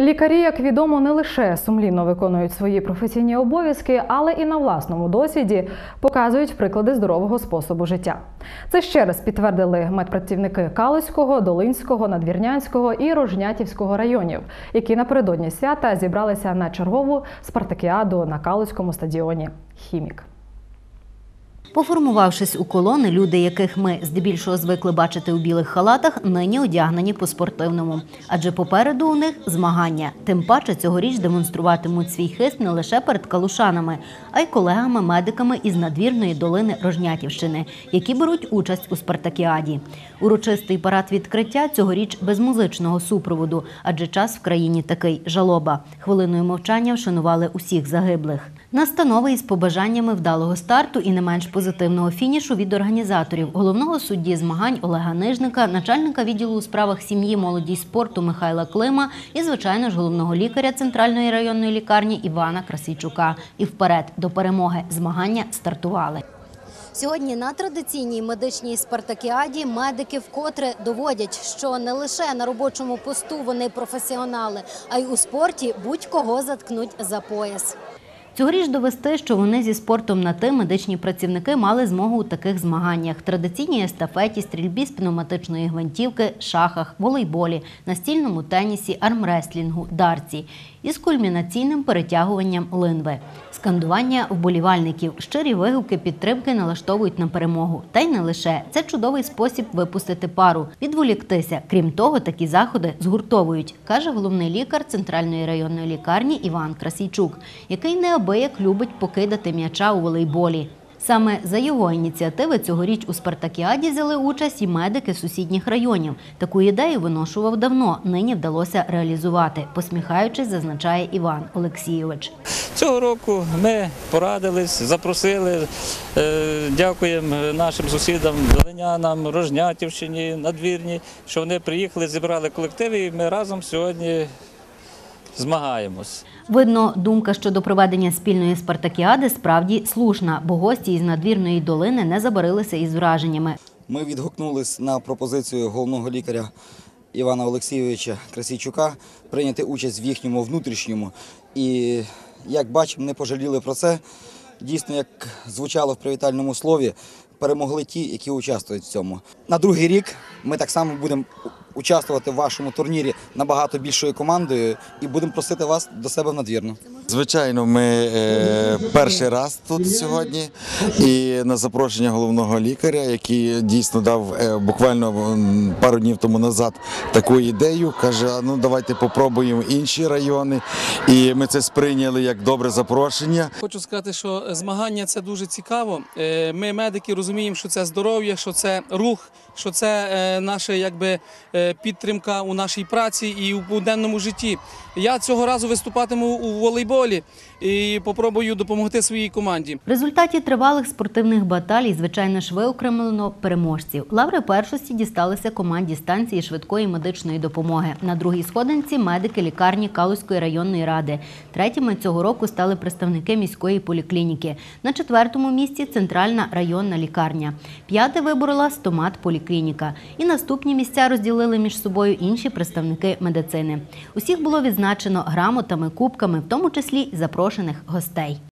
Лікарі, як відомо, не лише сумлінно виконують свої професійні обов'язки, але і на власному досвіді показують приклади здорового способу життя. Це ще раз підтвердили медпрацівники Калузького, Долинського, Надвірнянського і Рожнятівського районів, які напередодні свята зібралися на чергову спартакіаду на Калузькому стадіоні Хімік. Поформувавшись у колони, люди, яких ми здебільшого звикли бачити у білих халатах, нині одягнені по-спортивному. Адже попереду у них змагання. Тим паче цьогоріч демонструватимуть свій хист не лише перед калушанами, а й колегами-медиками із надвірної долини Рожнятівщини, які беруть участь у спартакіаді. Урочистий парад відкриття цьогоріч без музичного супроводу, адже час в країні такий жалоба. Хвилиною мовчання вшанували усіх загиблих. Настанови із побажаннями вдалого старту і не менш позитивного фінішу від організаторів головного судді змагань Олега Нижника, начальника відділу у справах сім'ї, молоді й спорту Михайла Клима і, звичайно ж, головного лікаря центральної районної лікарні Івана Красійчука. І вперед до перемоги змагання стартували. Сьогодні на традиційній медичній спартакіаді медики вкотре доводять, що не лише на робочому посту вони професіонали, а й у спорті будь-кого заткнуть за пояс. Цьогоріч довести, що вони зі спортом на ти медичні працівники мали змогу у таких змаганнях: традиційній естафеті, стрільбі з пневматичної гвинтівки, шахах, волейболі, настільному тенісі, армреслінгу, дарці із кульмінаційним перетягуванням линви. Скандування вболівальників, щирі вигуки підтримки налаштовують на перемогу. Та й не лише це чудовий спосіб випустити пару, відволіктися. Крім того, такі заходи згуртовують, каже головний лікар центральної районної лікарні Іван Красійчук, який неабияк любить покидати м'яча у волейболі. Саме за його ініціативи цьогоріч у Спартакіаді взяли участь і медики сусідніх районів. Таку ідею виношував давно. Нині вдалося реалізувати. Посміхаючись, зазначає Іван Олексійович. Цього року ми порадились, запросили. е, Дякуємо нашим сусідам, Долинянам, Рожнятівщині, Надвірні, що вони приїхали, зібрали колективи і ми разом сьогодні змагаємось. Видно, думка щодо проведення спільної спартакіади справді слушна, бо гості із надвірної долини не забарилися із враженнями. Ми відгукнулись на пропозицію головного лікаря Івана Олексійовича Красійчука прийняти участь в їхньому внутрішньому. І як бачимо, не пожаліли про це. Дійсно, як звучало в привітальному слові, перемогли ті, які участвують в цьому. На другий рік ми так само будемо участвувати в вашому турнірі набагато більшою командою і будемо просити вас до себе в надвірну. Звичайно, ми е, перший раз тут сьогодні, і на запрошення головного лікаря, який дійсно дав е, буквально пару днів тому назад таку ідею, каже: ну давайте попробуємо інші райони. І ми це сприйняли як добре запрошення. Хочу сказати, що змагання це дуже цікаво. Е, Ми, медики, розуміємо, що це здоров'я, що це рух, що це наша якби підтримка у нашій праці і у буденному житті. Я цього разу виступатиму у волейболі і попробую допомогти своїй команді. В результаті тривалих спортивних баталій, звичайно ж, виокремлено переможців. Лаври першості дісталися команді станції швидкої медичної допомоги. На другій сходинці медики лікарні Калузької районної ради. Третіми цього року стали представники міської поліклініки. На четвертому місці центральна районна лікарня. П'яте виборола стомат поліклініка. І наступні місця розділили між собою інші представники медицини. Усіх було відзначено грамотами, кубками, в тому числі й запрошених гостей.